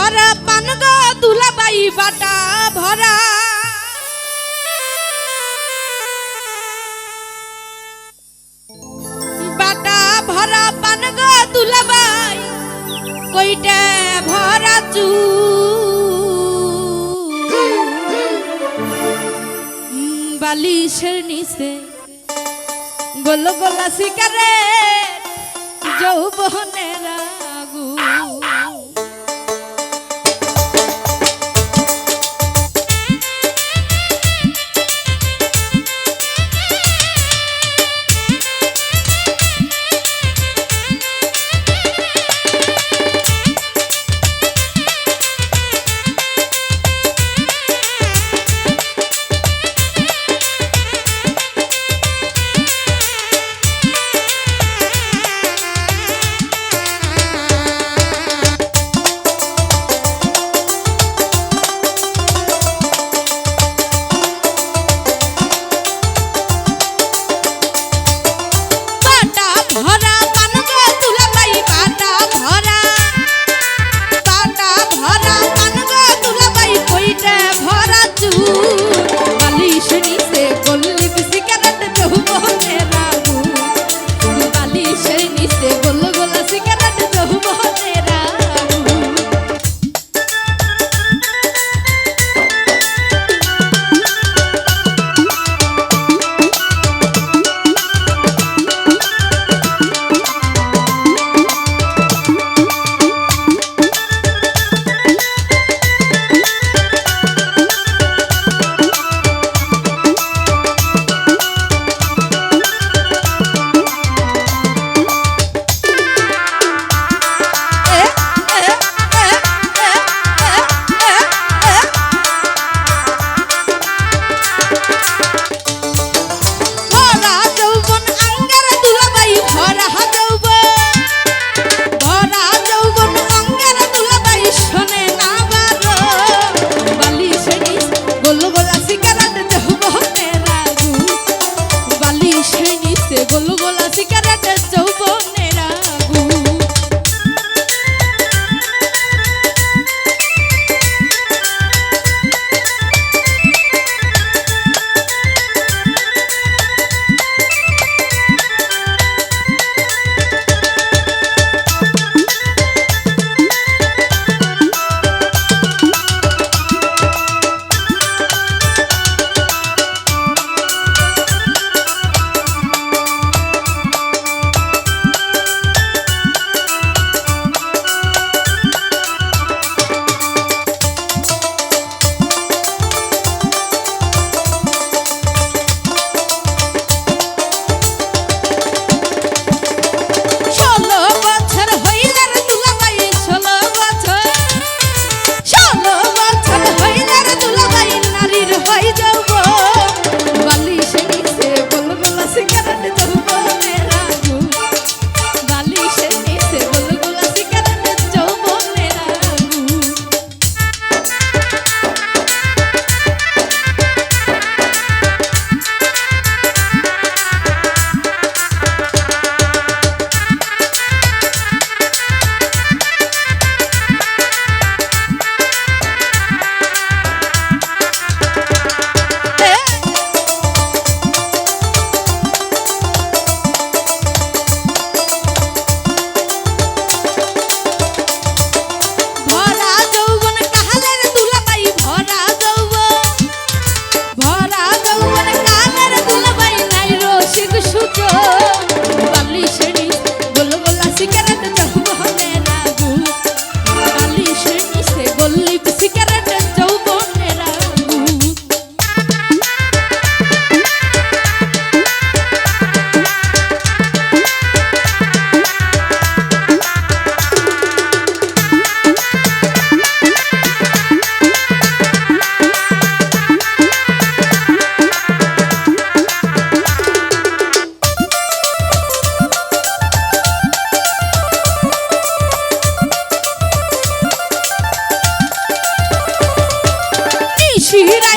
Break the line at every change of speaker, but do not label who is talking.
ভরা পান গো দুলাবাই বাটা ভরা। বাটা ভরা পান গো দুলাবাই, কইটা ভরা চু। বালিশের নিচে গোল গোলা শিকারে যৌবনেরা সে গোল গোলা সিগারেটের ही